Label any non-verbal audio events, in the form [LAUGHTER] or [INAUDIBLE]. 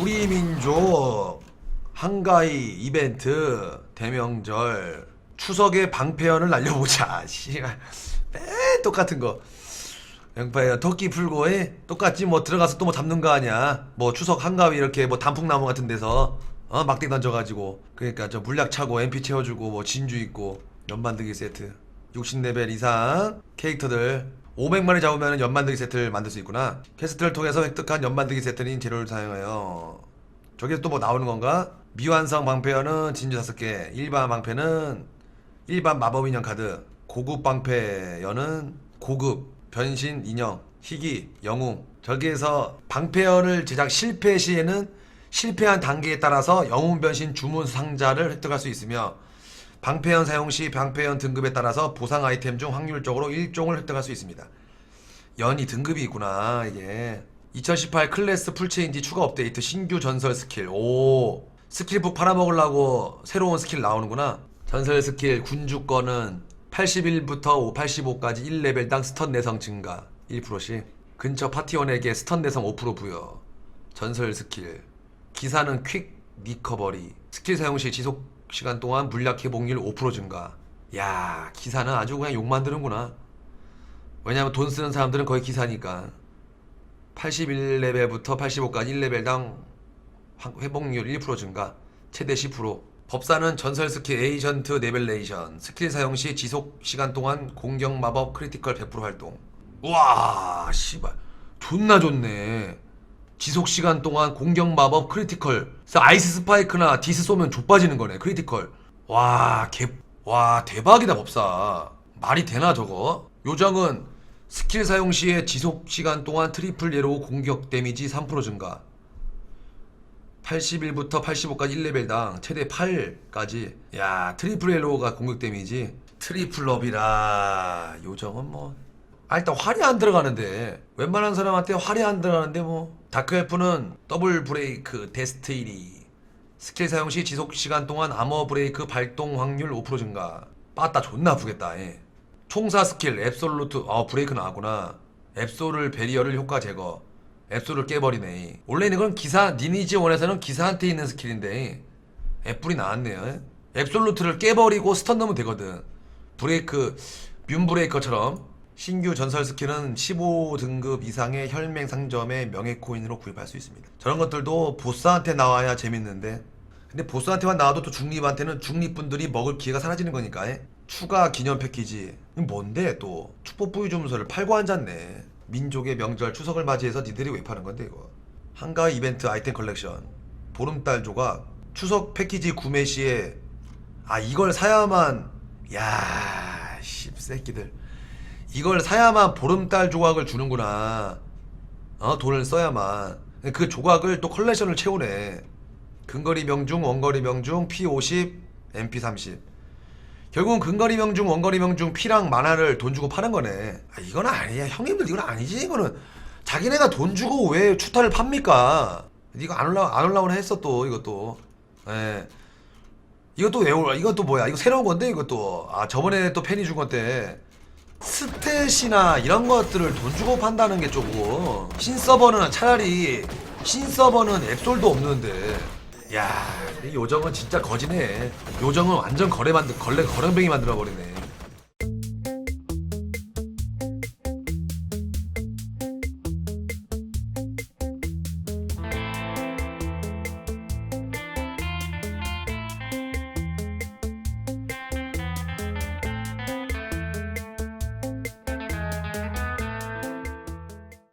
우리 민족 한가위 이벤트 대명절 추석에 방패연을 날려보자. [LAUGHS] 씨발. 매 똑같은 거. 양파야 토끼 풀고 해 똑같지? 뭐 들어가서 또 뭐 잡는 거 아니야? 뭐 추석 한가위 이렇게 뭐 단풍나무 같은 데서 어? 막대 던져가지고. 그러니까 저 물약 차고 MP 채워주고 뭐 진주 있고 연만들기 세트. 60레벨 이상 캐릭터들 500마리 잡으면 연 만들기 세트를 만들 수 있구나. 퀘스트를 통해서 획득한 연 만들기 세트인 재료를 사용하여 저기서 또 뭐 나오는 건가? 미완성 방패연은 진주 5개 일반 방패는 일반 마법 인형 카드 고급 방패연은 고급 변신 인형 희귀 영웅. 저기에서 방패연을 제작 실패 시에는 실패한 단계에 따라서 영웅 변신 주문 상자를 획득할 수 있으며 방패연 사용 시 방패연 등급에 따라서 보상 아이템 중 확률적으로 1종을 획득할 수 있습니다. 연이 등급이 있구나 이게. 2018 클래스 풀체인지 추가 업데이트 신규 전설 스킬. 오 스킬북 팔아먹으려고 새로운 스킬 나오는구나. 전설 스킬 군주권은 81부터 85까지 1레벨당 스턴 내성 증가. 1%씩. 근처 파티원에게 스턴 내성 5% 부여. 전설 스킬. 기사는 퀵 리커버리. 스킬 사용 시 지속 시간 동안 물약 회복률 5% 증가. 야 기사는 아주 그냥 욕 만드는구나. 왜냐면 돈 쓰는 사람들은 거의 기사니까. 81레벨부터 85까지 1레벨당 회복률 1% 증가. 최대 10% 법사는 전설 스킬 에이전트 네벨레이션. 스킬 사용 시 지속 시간 동안 공격 마법 크리티컬 100% 활동. 우와 씨발. 존나 좋네 지속 시간 동안 공격 마법 크리티컬. 아이스 스파이크나 디스 쏘면 좆빠지는 거네 크리티컬. 와 개 와 대박이다 법사. 말이 되나 저거? 요정은 스킬 사용 시에 지속 시간 동안 트리플 예로 공격 데미지 3% 증가. 81부터 85까지 1레벨당 최대 8까지. 야 트리플 옐로우가 공격 데미지. 트리플 럽이라. 요정은 뭐 아, 일단 활이 안 들어가는데. 웬만한 사람한테 활이 안 들어가는데 뭐 다크엘프는 더블 브레이크 데스테이리 스킬 사용 시 지속 시간 동안 아머 브레이크 발동 확률 5% 증가. 빠따 존나 아프겠다 예. 총사 스킬 앱솔루트. 아 브레이크 나왔구나. 앱솔을 베리어를 효과 제거. 앱솔을 깨버리네. 원래 는 그건 기사 니니지 원에서는 기사한테 있는 스킬인데 앱불이 나왔네요 앱솔루트를 깨버리고 스턴 넣으면 되거든. 브레이크 뮨 브레이커처럼 신규 전설 스킬은 15등급 이상의 혈맹 상점의 명예 코인으로 구입할 수 있습니다. 저런 것들도 보스한테 나와야 재밌는데. 근데 보스한테만 나와도 또 중립한테는 중립분들이 먹을 기회가 사라지는 거니까 예? 추가 기념 패키지. 뭔데 또? 축복 부위 주문서를 팔고 앉았네. 민족의 명절 추석을 맞이해서 니들이 왜 파는 건데 이거? 한가 이벤트 아이템 컬렉션. 보름달 조각. 추석 패키지 구매 시에 아 이걸 사야만. 야 씹새끼들 이걸 사야만 보름달 조각을 주는구나. 어 돈을 써야만. 그 조각을 또 컬렉션을 채우네. 근거리 명중 원거리 명중 P50 MP30 결국은 근거리 명중 원거리 명중 P랑 만화를 돈 주고 파는 거네. 아, 이건 아니야. 형님들 이건 아니지 이거는. 자기네가 돈 주고 왜 추타를 팝니까? 이거 안 올라 안 올라오나 했어 또 이것도. 예. 이것도 왜 올라 이것도 뭐야? 이거 새로운 건데 이것도. 아 저번에 또 팬이 준 건데 스탯이나 이런 것들을 돈 주고 판다는 게 조금 신서버는 차라리 신서버는 앱솔도 없는데. 야이 요정은 진짜 거지네. 요정은 완전 거래 만들 걸레 거렁뱅이 만들어 버리네